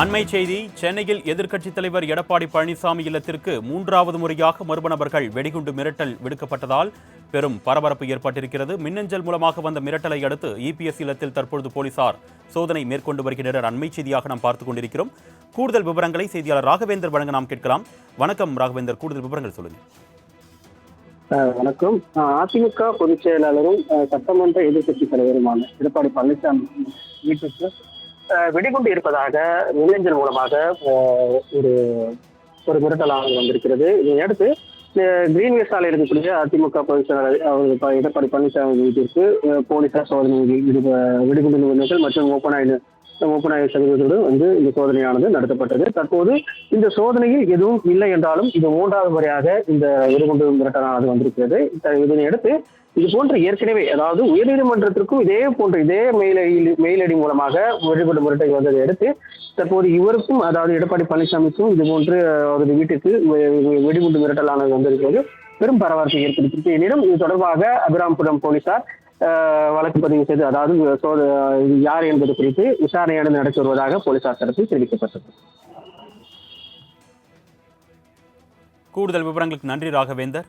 அண்மை செய்தி சென்னையில் எதிர்க்கட்சித் தலைவர் எடப்பாடி பழனிசாமி இல்லத்திற்கு மூன்றாவது முறையாக மர்மநபர்கள் வெடிகுண்டு மிரட்டல் விடுக்கப்பட்டதால் பெரும் பரபரப்பு ஏற்பட்டிருக்கிறது. மின்னஞ்சல் மூலமாக வந்த மிரட்டலை அடுத்து இபிஎஸ் இல்லத்தில் தற்பொழுது போலீசார் சோதனை மேற்கொண்டு வருகின்றனர். அண்மை செய்தியாக நாம் பார்த்துக் கொண்டிருக்கிறோம். கூடுதல் விவரங்களை செய்தியாளர் ராகவேந்தர் வழங்க நாம் கேட்கலாம். வணக்கம் ராகவேந்தர். கூடுதல் விவரங்கள் சொல்லுங்க. வணக்கம். அதிமுக பொதுச் செயலாளரும் சட்டமன்ற எதிர்க்கட்சித் தலைவருமான எடப்பாடி பழனிசாமி வீட்டுக்கு வெடிகுண்டு இருப்பதாக மின்னஞ்சல் மூலமாக ஒரு ஒரு மிரட்டலாக வந்திருக்கிறது. இதையடுத்து கிரீன் சாலையில் இருக்கக்கூடிய அதிமுக பொதுச் செயலாளர் அவர் ப- எடப்பாடி பழனிசாமி வீட்டிற்கு போலீசார் சோதனை ஈடு- வெடிகுண்டு நிபுணர்கள் மற்றும் ஓப்பனாய் ஓப்பனாய் சதவீதத்தோடு வந்து இந்த சோதனையானது நடத்தப்பட்டது. தற்போது இந்த சோதனையில் எதுவும் இல்லை என்றாலும் இது மூன்றாவது முறையாக இந்த வெடிகுண்டு மிரட்டலானது வந்திருக்கிறது. இதனையடுத்து இது போன்ற ஏற்கனவே அதாவது உயர்நீதிமன்றத்திற்கும் இதே போன்ற இதே மெயில் மேலடி மூலமாக வெடிகுண்டு மிரட்டல் வந்ததை அடுத்து தற்போது இவருக்கும் அதாவது எடப்பாடி பழனிசாமிக்கும் இது போன்று அவரது வீட்டுக்கு வெ- வெடிகுண்டு மிரட்டலானது வந்திருக்கிறது. பெரும் பரபரப்பை ஏற்படுத்தியிருக்கு. எனினும் இது தொடர்பாக அபிராம்புரம் போலீசார் வழக்கு பதிவு செய்து அதாவது யார் என்பது குறித்து விசாரணையானது நடத்தி வருவதாக போலீசார் தரப்பில் தெரிவிக்கப்பட்டது. கூடுதல் விவரங்களுக்கு நன்றி ராகவேந்தர்.